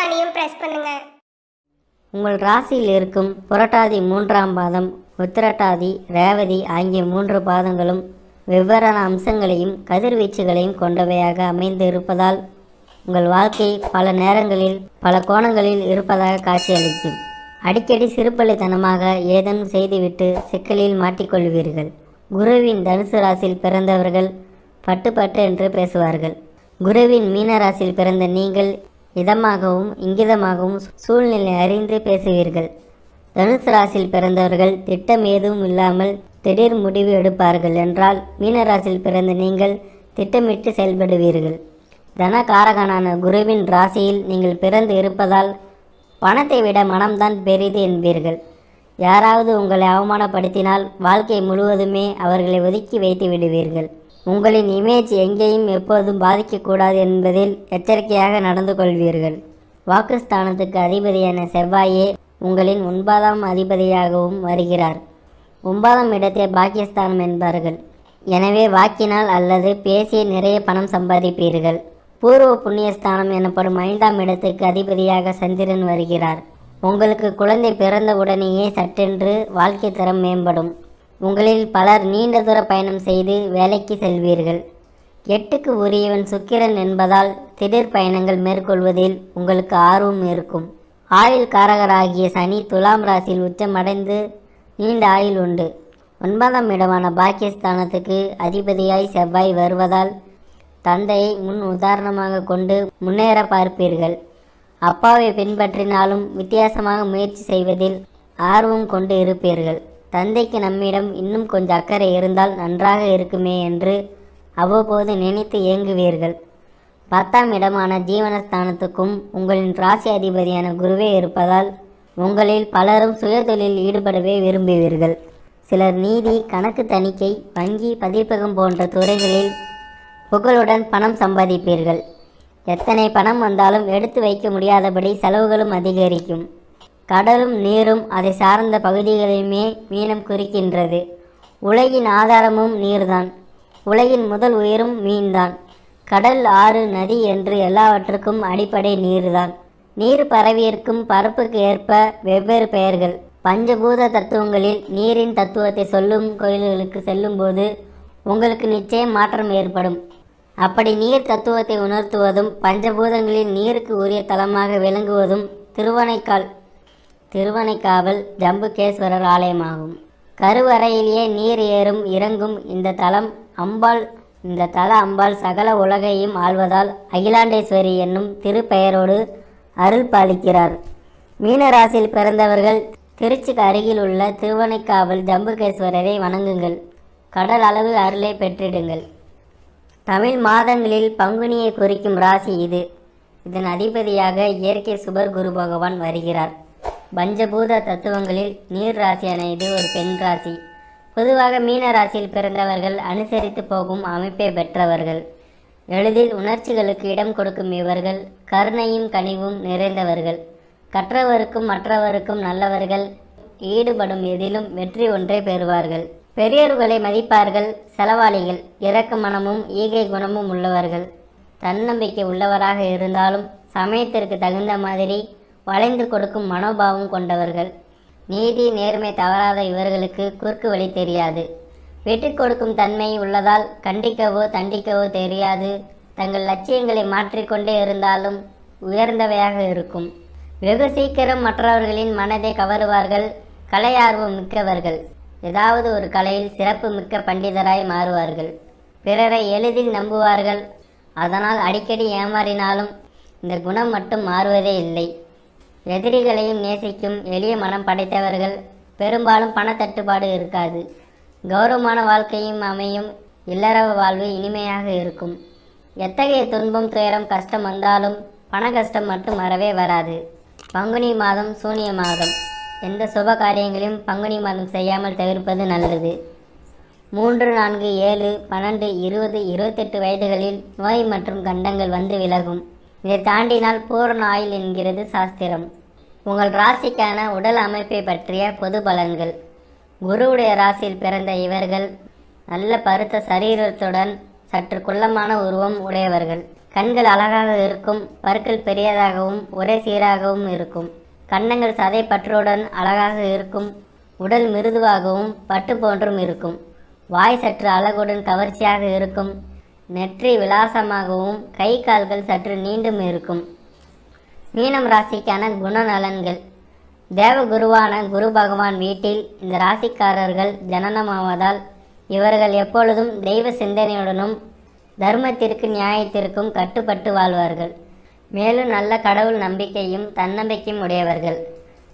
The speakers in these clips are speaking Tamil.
இருக்க பிரஸ் பண்ணுங்க. உங்கள் ராசியில் இருக்கும் புரட்டாதி மூன்றாம் பாதம் உத்திரட்டாதி ரேவதி ஆகிய மூன்று பாதங்களும் வெவ்வேறான அம்சங்களையும் கதிர்வீச்சுகளையும் கொண்டவையாக அமைந்து இருப்பதால் உங்கள் வாழ்க்கை பல நேரங்களில் பல கோணங்களில் இருப்பதாக காட்சியளிக்கும். அடிக்கடி சிறுபள்ளித்தனமாக ஏதேனும் செய்துவிட்டு சிக்கலில் மாட்டிக்கொள்வீர்கள். குருவின் தனுசு ராசியில் பிறந்தவர்கள் பட்டு பட்டு என்று பேசுவார்கள். குருவின் மீன ராசியில் பிறந்த நீங்கள் இதமாகவும் இங்கிதமாகவும் சூழ்நிலை அறிந்து பேசுவீர்கள். தனுசு ராசியில் பிறந்தவர்கள் திட்டம் ஏதும் இல்லாமல் திடீர் முடிவு எடுப்பார்கள் என்றால் மீனராசியில் பிறந்த நீங்கள் திட்டமிட்டு செயல்படுவீர்கள். தனகாரகனான குருவின் ராசியில் நீங்கள் பிறந்து இருப்பதால் பணத்தை விட மனம்தான் பெரிது என்பீர்கள். யாராவது உங்களை அவமானப்படுத்தினால் வாழ்க்கை முழுவதுமே அவர்களை ஒதுக்கி வைத்து விடுவீர்கள். உங்களின் இமேஜ் எங்கேயும் எப்போதும் பாதிக்கக்கூடாது என்பதில் எச்சரிக்கையாக நடந்து கொள்வீர்கள். வாக்குஸ்தானத்துக்கு அதிபதியான செவ்வாயே உங்களின் ஒன்பதாம் அதிபதியாகவும் வருகிறார். ஒன்பதாம் இடத்தை பாக்கியஸ்தானம் என்பார்கள். எனவே வாக்கினால் அல்லது பேசி நிறைய பணம் சம்பாதிப்பீர்கள். பூர்வ புண்ணியஸ்தானம் எனப்படும் ஐந்தாம் இடத்துக்கு அதிபதியாக சந்திரன் வருகிறார். உங்களுக்கு குழந்தை பிறந்த உடனேயே சட்டென்று வாழ்க்கை தரம் மேம்படும். உங்களில் பலர் நீண்ட தூர பயணம் செய்து வேலைக்கு செல்வீர்கள். எட்டுக்கு உரியவன் சுக்கிரன் என்பதால் திடீர் பயணங்கள் மேற்கொள்வதில் உங்களுக்கு ஆர்வம் இருக்கும். ஆயுள் காரகராகிய சனி துலாம் ராசியில் உச்சமடைந்து நீண்ட ஆயுள் உண்டு. ஒன்பதாம் இடமான பாக்கியஸ்தானத்துக்கு அதிபதியாய் செவ்வாய் வருவதால் தந்தையை முன் உதாரணமாக கொண்டு முன்னேற பார்ப்பீர்கள். அப்பாவை பின்பற்றினாலும் வித்தியாசமாக முயற்சி செய்வதில் ஆர்வம் கொண்டு இருப்பீர்கள். தந்தைக்கு நம்மிடம் இன்னும் கொஞ்சம் அக்கறை இருந்தால் நன்றாக இருக்குமே என்று அவ்வப்போது நினைத்து ஏங்குவீர்கள். பத்தாம் இடமான ஜீவனஸ்தானத்துக்கும் உங்களின் ராசி அதிபதியான குருவே இருப்பதால் உங்களில் பலரும் சுயதொழில் ஈடுபடவே விரும்புவீர்கள். சிலர் நீதி கணக்கு தணிக்கை வங்கி பதிப்பகம் போன்ற துறைகளில் புகழுடன் பணம் சம்பாதிப்பீர்கள். எத்தனை பணம் வந்தாலும் எடுத்து வைக்க முடியாதபடி செலவுகளும் அதிகரிக்கும். கடலும் நீரும் அதை சார்ந்த பகுதிகளையுமே மீனம் குறிக்கின்றது. உலகின் ஆதாரமும் நீர்தான். உலகின் முதல் உயிரும் மீன்தான். கடல் ஆறு நதி என்று எல்லாவற்றுக்கும் அடிப்படை நீர்தான். நீர் பரவியிருக்கும் பரப்புக்கு ஏற்ப வெவ்வேறு பெயர்கள். பஞ்சபூத தத்துவங்களில் நீரின் தத்துவத்தை சொல்லும் கோயில்களுக்கு செல்லும்போது உங்களுக்கு நிச்சயம் மாற்றம் ஏற்படும். அப்படி நீர் தத்துவத்தை உணர்த்துவதும் பஞ்சபூதங்களில் நீருக்கு உரிய தலமாக விளங்குவதும் திருவனைக்கால் திருவனைக்காவல் ஜம்புகேஸ்வரர் ஆலயமாகும். கருவறையிலேயே நீர் ஏறும் இறங்கும் இந்த தலம் அம்பாள் இந்த தல அம்பாள் சகல உலகையும் ஆள்வதால் அகிலாண்டேஸ்வரி என்னும் திருப்பெயரோடு அருள் பாலிக்கிறார். மீனராசியில் பிறந்தவர்கள் திருச்சிக்கு அருகில் உள்ள திருவனைக்காவல் ஜம்புகேஸ்வரரை வணங்குங்கள். கடல் அளவு அருளை பெற்றிடுங்கள். தமிழ் மாதங்களில் பங்குனியை குறிக்கும் ராசி இது. இதன் அதிபதியாக இயற்கை சுபர் குரு பகவான் வருகிறார். பஞ்சபூத தத்துவங்களில் நீர் ராசியான இது ஒரு பெண் ராசி. பொதுவாக மீன ராசியில் பிறந்தவர்கள் அனுசரித்து போகும் அமைப்பை பெற்றவர்கள். எளிதில் உணர்ச்சிகளுக்கு இடம் கொடுக்கும் இவர்கள் கருணையும் கனிவும் நிறைந்தவர்கள். கற்றவருக்கும் மற்றவருக்கும் நல்லவர்கள் ஈடுபடும் எதிலும் வெற்றி ஒன்றை பெறுவார்கள். பெரியோர்களை மதிப்பார்கள் செலவாளிகள் இறக்க மனமும் ஈகை குணமும் உள்ளவர்கள். தன்னம்பிக்கை உள்ளவராக இருந்தாலும் சமயத்திற்கு தகுந்த மாதிரி வளைந்து கொடுக்கும் மனோபாவம் கொண்டவர்கள். நீதி நேர்மை தவறாத இவர்களுக்கு குறுக்கு வழி தெரியாது. விட்டுக் கொடுக்கும் தன்மை உள்ளதால் கண்டிக்கவோ தண்டிக்கவோ தெரியாது. தங்கள் லட்சியங்களை மாற்றிக்கொண்டே இருந்தாலும் உயர்ந்தவையாக இருக்கும். வெகு சீக்கிரம் மற்றவர்களின் மனதை கவருவார்கள். கலை ஆர்வம் மிக்கவர்கள். ஏதாவது ஒரு கலையில் சிறப்பு மிக்க பண்டிதராய் மாறுவார்கள். பிறரை எளிதில் நம்புவார்கள். அதனால் அடிக்கடி ஏமாறினாலும் இந்த குணம் மட்டும் மாறுவதே இல்லை. எதிரிகளையும் நேசிக்கும் எளிய மனம் படைத்தவர்கள் பெரும்பாலும் பணத்தட்டுப்பாடு இருக்காது. கௌரவமான வாழ்க்கையும் அமையும். இல்லற வாழ்வு இனிமையாக இருக்கும். எத்தகைய துன்பம் துயரம் கஷ்டம் வந்தாலும் பண கஷ்டம் மட்டும் வரவே வராது. பங்குனி மாதம் சூனிய மாதம். எந்த சுப காரியங்களையும் பங்குனி மாதம் செய்யாமல் தவிர்ப்பது நல்லது. மூன்று நான்கு ஏழு பன்னெண்டு இருபது இருபத்தெட்டு வயதுகளில் நோய் மற்றும் கண்டங்கள் வந்து விலகும். இதை தாண்டினால் பூரண ஆயுள் என்கிறது சாஸ்திரம். உங்கள் ராசிக்கான உடல் அமைப்பை பற்றிய பொது பலன்கள். குருவுடைய ராசியில் பிறந்த இவர்கள் நல்ல பருத்த சரீரத்துடன் சற்று குள்ளமான உருவம் உடையவர்கள். கண்கள் அழகாக இருக்கும் பற்கள் பெரியதாகவும் ஒரே சீராகவும் இருக்கும். கன்னங்கள் சதை பற்றுடன் அழகாக இருக்கும் உடல் மிருதுவாகவும் பட்டு போன்றும் இருக்கும். வாய் சற்று அழகுடன் கவர்ச்சியாக இருக்கும். நெற்றி விலாசமாகவும் கை கால்கள் சற்று நீண்டும் இருக்கும். மீனம் ராசிக்கான குணநலன்கள். தேவகுருவான குரு பகவான் வீட்டில் இந்த ராசிக்காரர்கள் ஜனனமாவதால் இவர்கள் எப்பொழுதும் தெய்வ சிந்தனையுடனும் தர்மத்திற்கு நியாயத்திற்கும் கட்டுப்பட்டு வாழ்வார்கள். மேலும் நல்ல கடவுள் நம்பிக்கையும் தன்னம்பிக்கையும் உடையவர்கள்.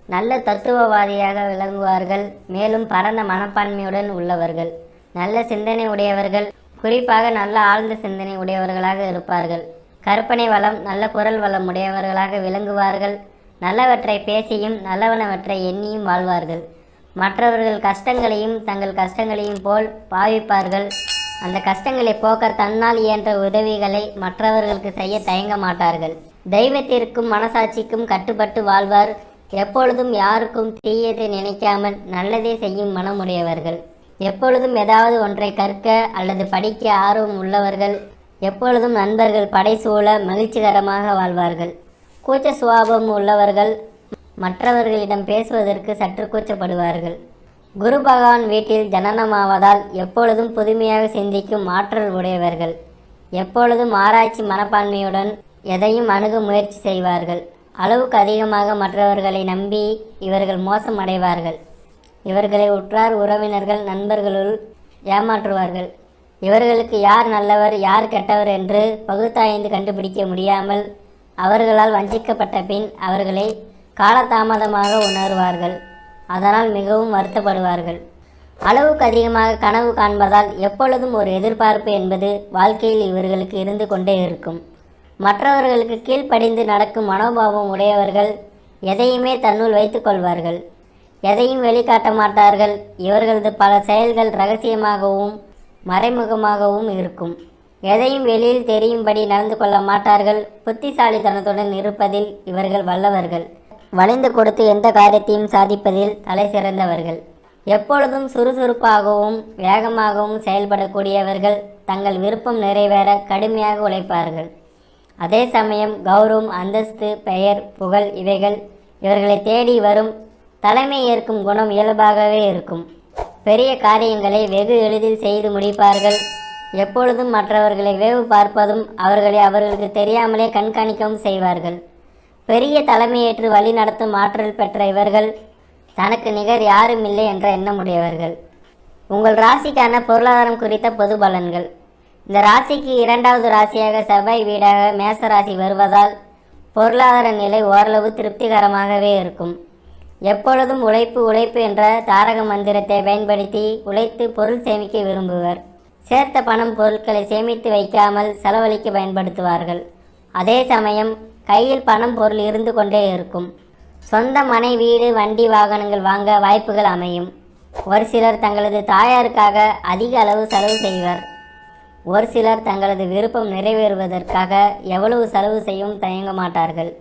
நல்ல தத்துவவாதியாக விளங்குவார்கள். மேலும் பரந்த மனப்பான்மையுடன் உள்ளவர்கள். நல்ல சிந்தனை உடையவர்கள். குறிப்பாக நல்ல ஆழ்ந்த சிந்தனை உடையவர்களாக இருப்பார்கள். கற்பனை வளம் நல்ல குரல் வளம் உடையவர்களாக விளங்குவார்கள். நல்லவற்றை பேசியும் நல்லவனவற்றை எண்ணியும் வாழ்வார்கள். மற்றவர்கள் கஷ்டங்களையும் தங்கள் கஷ்டங்களையும் போல் பாவிப்பார்கள். அந்த கஷ்டங்களை போக்க தன்னால் இயன்ற உதவிகளை மற்றவர்களுக்கு செய்ய தயங்க மாட்டார்கள். தெய்வத்திற்கும் மனசாட்சிக்கும் கட்டுப்பட்டு வாழ்வார். எப்பொழுதும் யாருக்கும் தீயதை நினைக்காமல் நல்லதே செய்யும் மனமுடையவர்கள். எப்பொழுதும் ஏதாவது ஒன்றை கற்க அல்லது படிக்க ஆர்வம் உள்ளவர்கள் எப்பொழுதும் நண்பர்கள் படைசூழ மகிழ்ச்சிகரமாக வாழ்வார்கள். கூச்ச சுபாவம் உள்ளவர்கள் மற்றவர்களிடம் பேசுவதற்கு சற்று கூச்சப்படுவார்கள். குரு பகவான் வீட்டில் ஜனனமாவதால் எப்பொழுதும் புதுமையாக சிந்திக்கும் ஆற்றல் உடையவர்கள். எப்பொழுதும் ஆராய்ச்சி மனப்பான்மையுடன் எதையும் அணுக முயற்சி செய்வார்கள். அளவுக்கு அதிகமாக மற்றவர்களை நம்பி இவர்கள் மோசமடைவார்கள். இவர்களை உற்றார் உறவினர்கள் நண்பர்களுள் ஏமாற்றுவார்கள். இவர்களுக்கு யார் நல்லவர் யார் கெட்டவர் என்று பகுத்தாய்ந்து கண்டுபிடிக்க முடியாமல் அவர்களால் வஞ்சிக்கப்பட்ட பின் அவர்களை காலதாமதமாக உணர்வார்கள். அதனால் மிகவும் வருத்தப்படுவார்கள். அளவுக்கு அதிகமாக கனவு காண்பதால் எப்பொழுதும் ஒரு எதிர்பார்ப்பு என்பது வாழ்க்கையில் இவர்களுக்கு இருந்து கொண்டே இருக்கும். மற்றவர்களுக்கு கீழ்ப்படிந்து நடக்கும் மனோபாவம் உடையவர்கள் எதையுமே தன்னுள் வைத்துக்கொள்வார்கள் எதையும் வெளிக்காட்ட மாட்டார்கள். இவர்களது பல செயல்கள் ரகசியமாகவும் மறைமுகமாகவும் இருக்கும். எதையும் வெளியில் தெரியும்படி நடந்து கொள்ள மாட்டார்கள். புத்திசாலித்தனத்துடன் இருப்பதில் இவர்கள் வல்லவர்கள். வளைந்து கொடுத்து எந்த காரியத்தையும் சாதிப்பதில் தலை சிறந்தவர்கள். எப்பொழுதும் சுறுசுறுப்பாகவும் வேகமாகவும் செயல்படக்கூடியவர்கள் தங்கள் விருப்பம் நிறைவேற கடுமையாக உழைப்பார்கள். அதே சமயம் கௌரவம் அந்தஸ்து பெயர் புகழ் இவைகள் இவர்களை தேடி வரும் தலைமை ஏற்கும் குணம் இயல்பாகவே இருக்கும். பெரிய காரியங்களை வெகு எளிதில் செய்து முடிப்பார்கள். எப்பொழுதும் மற்றவர்களை வேவு பார்ப்பதும் அவர்களை அவர்களுக்கு தெரியாமலே கண்காணிக்கவும் செய்வார்கள். பெரிய தலைமையேற்று வழி நடத்தும் ஆற்றல் பெற்ற இவர்கள் தனக்கு நிகர் யாரும் இல்லை என்ற எண்ணமுடையவர்கள் உங்கள் ராசிக்கான பொருளாதாரம் குறித்த பொது பலன்கள். இந்த ராசிக்கு இரண்டாவது ராசியாக செவ்வாய் வீடாக மேச ராசி வருவதால் பொருளாதார நிலை ஓரளவு திருப்திகரமாகவே இருக்கும். எப்பொழுதும் உழைப்பு உழைப்பு என்ற தாரக மந்திரத்தை பயன்படுத்தி உழைத்து பொருள் சேமிக்க விரும்புவர். சேர்த்த பணம் பொருட்களை சேமித்து வைக்காமல் செலவழிக்க பயன்படுத்துவார்கள். அதே சமயம் கையில் பணம் பொருள் இருந்து கொண்டே இருக்கும். சொந்த மனை வீடு வண்டி வாகனங்கள் வாங்க வாய்ப்புகள் அமையும். ஒரு சிலர் தங்களது தாயாருக்காக அதிக அளவு செலவு செய்வர். ஒரு சிலர் தங்களது விருப்பம் நிறைவேறுவதற்காக எவ்வளவு செலவு செய்யவும் தயங்க மாட்டார்கள்.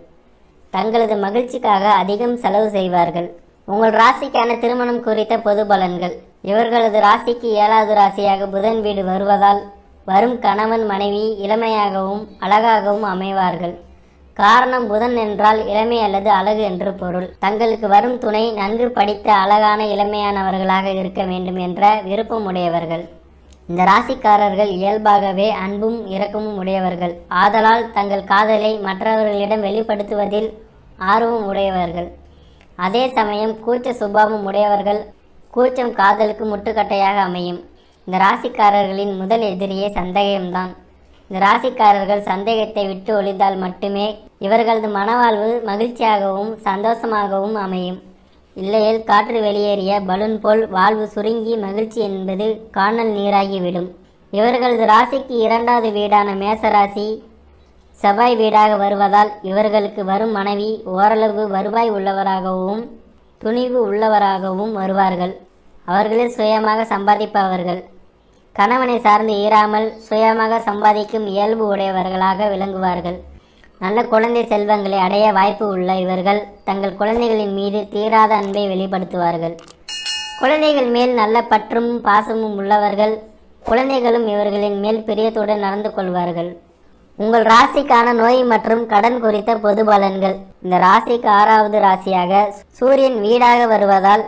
தங்களது மகிழ்ச்சிக்காக அதிகம் செலவு செய்வார்கள். உங்கள் ராசிக்கான திருமணம் குறித்த பொது பலன்கள். இவர்களது ராசிக்கு ஏழாவது ராசியாக புதன் வீடு வருவதால் வரும் கணவன் மனைவி இளமையாகவும் அழகாகவும் அமைவார்கள். காரணம் புதன் என்றால் இளமை அல்லது அழகு என்று பொருள். தங்களுக்கு வரும் துணை நன்கு படித்த அழகான இளமையானவர்களாக இருக்க வேண்டும் என்ற விருப்பம் உடையவர்கள் இந்த ராசிக்காரர்கள் இயல்பாகவே அன்பும் இரக்கமும் உடையவர்கள். ஆதலால் தங்கள் காதலை மற்றவர்களிடம் வெளிப்படுத்துவதில் ஆர்வம் உடையவர்கள். அதே சமயம் கூச்ச சுபாவம் உடையவர்கள் கூச்சம் காதலுக்கு முட்டுக்கட்டையாக அமையும். இந்த ராசிக்காரர்களின் முதல் எதிரியே சந்தேகம்தான். இந்த ராசிக்காரர்கள் சந்தேகத்தை விட்டு ஒழிந்தால் மட்டுமே இவர்களது மனவாழ்வு மகிழ்ச்சியாகவும் சந்தோஷமாகவும் அமையும். இல்லையேல் காற்று வெளியேறிய பலூன் போல் வாழ்வு சுருங்கி மகிழ்ச்சி என்பது காணல் நீராகிவிடும். இவர்களது ராசிக்கு இரண்டாவது வீடான மேசராசி செவ்வாய் வீடாக வருவதால் இவர்களுக்கு வரும் மனைவி ஓரளவு வருவாய் உள்ளவராகவும் துணிவு உள்ளவராகவும் வருவார்கள். அவர்களே சுயமாக சம்பாதிப்பவர்கள். கணவனை சார்ந்து ஈராமல் சுயமாக சம்பாதிக்கும் இயல்பு உடையவர்களாக விளங்குவார்கள். நல்ல குழந்தை செல்வங்களை அடைய வாய்ப்பு உள்ள இவர்கள் தங்கள் குழந்தைகளின் மீது தீராத அன்பை வெளிப்படுத்துவார்கள். குழந்தைகள் மேல் நல்ல பற்றும் பாசமும் உள்ளவர்கள் குழந்தைகளும் இவர்களின் மேல் பிரியத்துடன் நடந்து கொள்வார்கள். உங்கள் ராசிக்கான நோய் மற்றும் கடன் குறித்த பொது பலன்கள். இந்த ராசிக்கு ஆறாவது ராசியாக சூரியன் வீடாக வருவதால்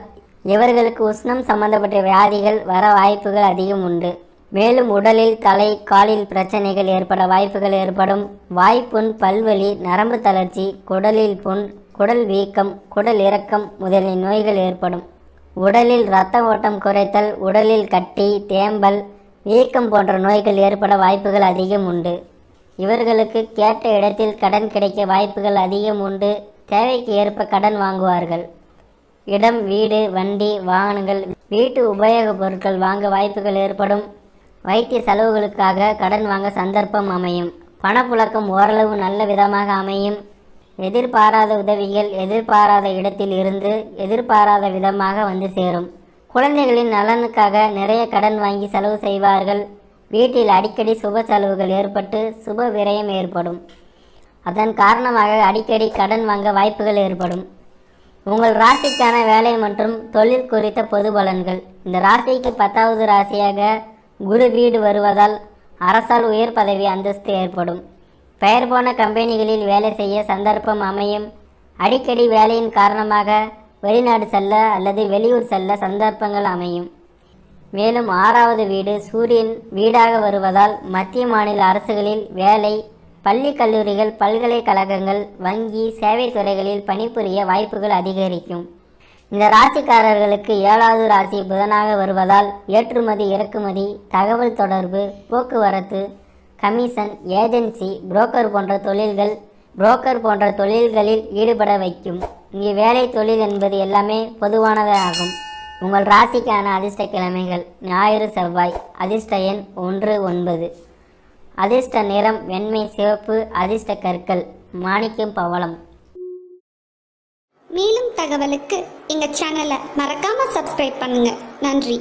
இவர்களுக்கு உஷ்ணம் சம்பந்தப்பட்ட வியாதிகள் வர வாய்ப்புகள் அதிகம் உண்டு. மேலும் உடலில் தலை காலில் பிரச்சனைகள் ஏற்பட வாய்ப்புகள் ஏற்படும். வாய்ப்புண் பல்வலி நரம்பு தளர்ச்சி குடலில் புண் குடல் வீக்கம் குடல் இறக்கம் முதலிய நோய்கள் ஏற்படும். உடலில் இரத்த ஓட்டம் குறைத்தல் உடலில் கட்டி தேம்பல் வீக்கம் போன்ற நோய்கள் ஏற்பட வாய்ப்புகள் அதிகம் உண்டு. இவர்களுக்கு கேட்ட இடத்தில் கடன் கிடைக்க வாய்ப்புகள் அதிகம் உண்டு. தேவைக்கு ஏற்ப கடன் வாங்குவார்கள். இடம் வீடு வண்டி வாகனங்கள் வீட்டு உபயோகப் பொருட்கள் வாங்க வாய்ப்புகள் ஏற்படும். வைத்திய செலவுகளுக்காக கடன் வாங்க சந்தர்ப்பம் அமையும். பணப்புழக்கம் ஓரளவு நல்ல விதமாக அமையும். எதிர்பாராத உதவிகள் எதிர்பாராத இடத்தில் இருந்து எதிர்பாராத விதமாக வந்து சேரும். குழந்தைகளின் நலனுக்காக நிறைய கடன் வாங்கி செலவு செய்வார்கள். வீட்டில் அடிக்கடி சுப செலவுகள் ஏற்பட்டு சுப விரயம் ஏற்படும். அதன் காரணமாக அடிக்கடி கடன் வாங்க வாய்ப்புகள் ஏற்படும். உங்கள் ராசிக்கான வேலை மற்றும் தொழில் குறித்த பொது பலன்கள். இந்த ராசிக்கு பத்தாவது ராசியாக குரு வீடு வருவதால் அரசால் உயர் பதவி அந்தஸ்து ஏற்படும். பெயர் போன கம்பெனிகளில் வேலை செய்ய சந்தர்ப்பம் அமையும். அடிக்கடி வேலையின் காரணமாக வெளிநாடு செல்ல அல்லது வெளியூர் செல்ல சந்தர்ப்பங்கள் அமையும். மேலும் ஆறாவது வீடு சூரியன் வீடாக வருவதால் மத்திய மாநில அரசுகளில் வேலை பள்ளி கல்லூரிகள் பல்கலைக்கழகங்கள் வங்கி சேவை துறைகளில் பணிபுரிய வாய்ப்புகள் அதிகரிக்கும். இந்த ராசிக்காரர்களுக்கு ஏழாவது ராசி புதனாக வருவதால் ஏற்றுமதி இறக்குமதி தகவல் தொடர்பு போக்குவரத்து கமிஷன் ஏஜென்சி புரோக்கர் போன்ற தொழில்கள் புரோக்கர் போன்ற தொழில்களில் ஈடுபட வைக்கும். இங்கே வேலை தொழில் என்பது எல்லாமே பொதுவானதே ஆகும் உங்கள் ராசிக்கான அதிர்ஷ்ட கிழமைகள் ஞாயிறு செவ்வாய் அதிர்ஷ்ட எண் ஒன்று ஒன்பது. அதிர்ஷ்ட நிறம் வெண்மை சிவப்பு அதிர்ஷ்ட கற்கள் மாணிக்கம் பவளம். மேலும் தகவலுக்கு எங்கள் சேனலை மறக்காமல் சப்ஸ்கிரைப் பண்ணுங்கள் நன்றி.